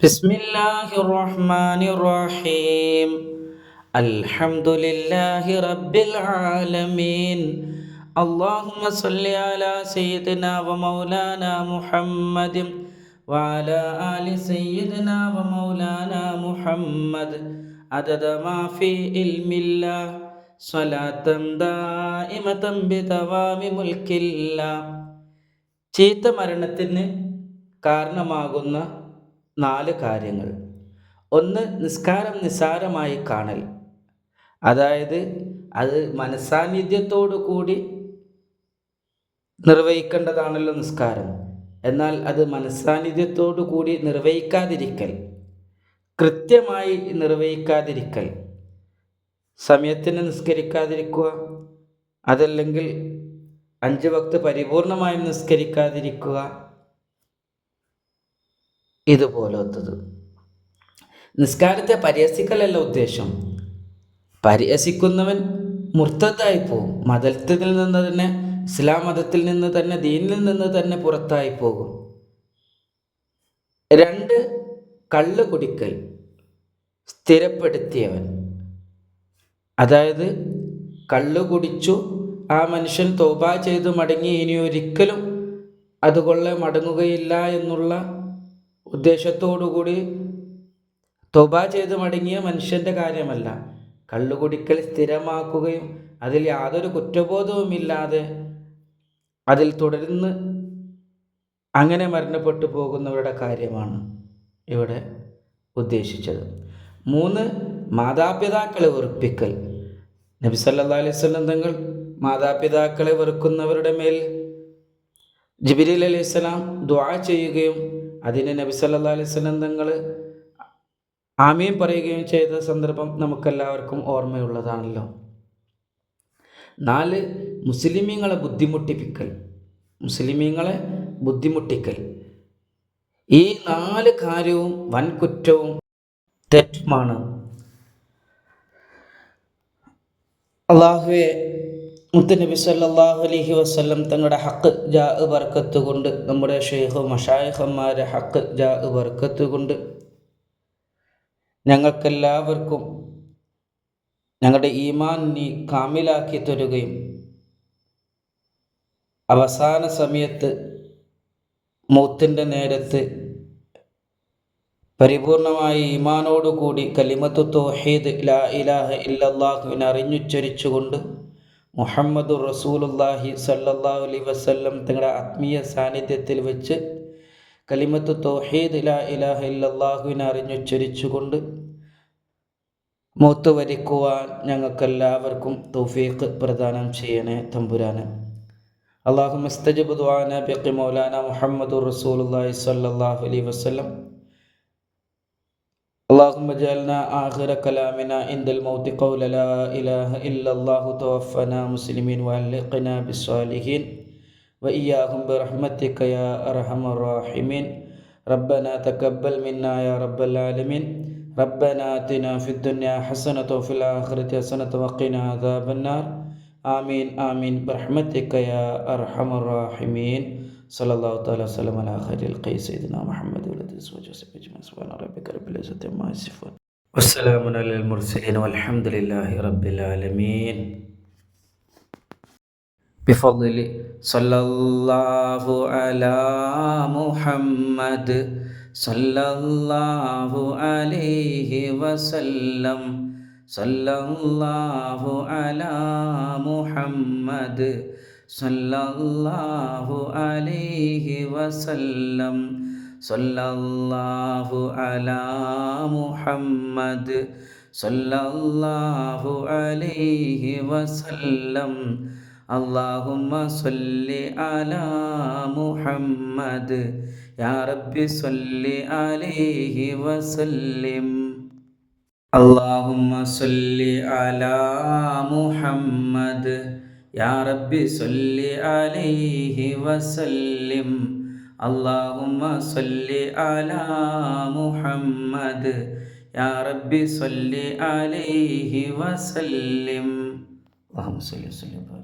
بسم الله الرحمن الرحيم الحمد لله رب العالمين اللهم صل على سيدنا ومولانا محمد وعلى آل سيدنا ومولانا محمد عدد ما في علم الله صلاة دائمة بدوام ملك الله ചീത്ത മരണത്തിന് കാരണമാകുന്ന നാല് കാര്യങ്ങൾ. ഒന്ന് നിസ്കാരം നിസ്സാരമായി കാണൽ. അതായത് അത് മനസാന്നിധ്യത്തോടു കൂടി നിർവഹിക്കേണ്ടതാണല്ലോ നിസ്കാരം. എന്നാൽ അത് മനസാന്നിധ്യത്തോടു കൂടി നിർവഹിക്കാതിരിക്കൽ. കൃത്യമായി നിർവഹിക്കാതിരിക്കൽ. സമയത്തിന് നിസ്കരിക്കാതിരിക്കുക. അതല്ലെങ്കിൽ അഞ്ച് വക്ത് പരിപൂർണമായും നിസ്കരിക്കാതിരിക്കുക. ഇതുപോലത്തത് നിസ്കാരത്തെ പരിഹസിക്കലല്ല ഉദ്ദേശം. പരിഹസിക്കുന്നവൻ മുർത്തതായി പോകും മതത്തിൽ നിന്ന് തന്നെ ഇസ്ലാം മതത്തിൽ നിന്ന് തന്നെ ദീനിൽ നിന്ന് തന്നെ പുറത്തായി പോകും രണ്ട് കള്ള് കുടിക്കൽ. സ്ഥിരപ്പെടുത്തിയവൻ. അതായത് കള്ള് കുടിച്ചു ആ മനുഷ്യൻ തോബ ചെയ്ത് മടങ്ങി ഇനി ഒരിക്കലും അതുകൊള്ളെ മടങ്ങുകയില്ല എന്നുള്ള ഉദ്ദേശത്തോടുകൂടി തൊബ ചെയ്ത് മടങ്ങിയ മനുഷ്യന്റെ കാര്യമല്ല. കള്ളുകുടിക്കൽ സ്ഥിരമാക്കുകയും അതിൽ യാതൊരു കുറ്റബോധവുമില്ലാതെ അതിൽ തുടരുന്ന് അങ്ങനെ മരണപ്പെട്ടു പോകുന്നവരുടെ കാര്യമാണ് ഇവിടെ ഉദ്ദേശിച്ചത്. മൂന്ന് മാതാപിതാക്കളെ വെറുപ്പിക്കൽ. നബി സല്ലാ അലൈഹി സ്വലം തങ്ങൾ മാതാപിതാക്കളെ വെറുക്കുന്നവരുടെ മേൽ ജിബിരിൽ അലൈഹി സ്വലാം ദ്വാ ചെയ്യുകയും അതിന് നബി സല്ലാ സ്വലം തങ്ങൾ ആമീൻ പറയുകയും ചെയ്ത സന്ദർഭം നമുക്കെല്ലാവർക്കും ഓർമ്മയുള്ളതാണല്ലോ. നാല് മുസ്ലിമീങ്ങളെ ബുദ്ധിമുട്ടിപ്പിക്കൽ. മുസ്ലിമീങ്ങളെ ബുദ്ധിമുട്ടിക്കൽ. ഈ നാല് കാര്യവും വൻ കുറ്റവും തെറ്റുമാണ്. അള്ളാഹുവെ മുത്തുനബി സല്ലാഹു അലഹി വസ്ലം തങ്ങളുടെ ഹക്ക് ജാ ബർക്കത്ത് കൊണ്ട് നമ്മുടെ ഷെയ്ഖ് മഷായഹന്മാരെ ഹക്ക് ജാ ബർക്കത്ത് കൊണ്ട് ഞങ്ങൾക്കെല്ലാവർക്കും ഞങ്ങളുടെ ഈമാൻ നീ കാമിലാക്കി തരുകയും അവസാന സമയത്ത് മൂത്തിന്റെ നേരത്ത് പരിപൂർണമായ ഈമാനോടുകൂടി കലിമത്തു തോഹീദ് ലാ ഇലാഹ ഇല്ലല്ലാഹുവിനെ അറിഞ്ഞുച്ചരിച്ചുകൊണ്ട് മുഹമ്മദ് റസൂലുല്ലാഹി സല്ലാ അലൈ വസ്ല്ലം തങ്ങളുടെ ആത്മീയ സാന്നിധ്യത്തിൽ വെച്ച് കലിമത്ത് തോഹീദ് ഇലാ ഇലാഹ ഇല്ലാഹുവിനെ അറിഞ്ഞുച്ചരിച്ചുകൊണ്ട് മൂത്ത് വരിക്കുവാൻ ഞങ്ങൾക്കെല്ലാവർക്കും തൗഫീഖ് പ്രദാനം ചെയ്യണേ തമ്പുരാന്. അള്ളാഹു മുസ്തജിബ് ദ്വാന ബിഖി മൗലാന മുഹമ്മദ് റസൂലുല്ലാഹി സല്ലാഹു അലൈ വസ്ലം اللهم اجعلنا آخر كلامنا عند الموت قول لا إله إلا الله. توفنا مسلمين وألقنا بالصالحين. وإياهم برحمتك يا أرحم الراحمين. ربنا تقبل منا يا رب العالمين. ربنا آتنا في الدنيا حسنة وفي الآخرة حسنة وقنا عذاب النار. آمين آمين برحمتك يا أرحم الراحمين. صلى الله تعالى وسلم على خير القي سيدنا محمد ولد الزوج وسبح أجمعين. سبحان ربك رب العزة عما يصفون. والسلام على المرسلين والحمد لله رب العالمين. بفضل صلى الله على محمد صلى الله عليه وسلم صلى الله على محمد സല്ലല്ലാഹു അലൈഹി വസല്ലം. സല്ലല്ലാഹു അലാ മുഹമ്മദ്. സല്ലല്ലാഹു അലൈഹി വസല്ലം. അള്ളാഹുമ്മ സല്ലി അലാ മുഹമ്മദ്. യാ റബ്ബി സല്ലി അലൈഹി വസല്ലിം. അള്ളാഹുമ്മ സല്ലി അലാ മുഹമ്മദ്. യാ റബ്ബി സൊല്ലി അലൈഹി വസല്ലിം. അള്ളാഹുമ്മ സൊല്ലി അല മുഹമ്മദ്. യാ റബ്ബി സൊല്ലി അലൈഹി വസല്ലിം. അള്ളാഹു സൊല്ലി വസല്ലിം.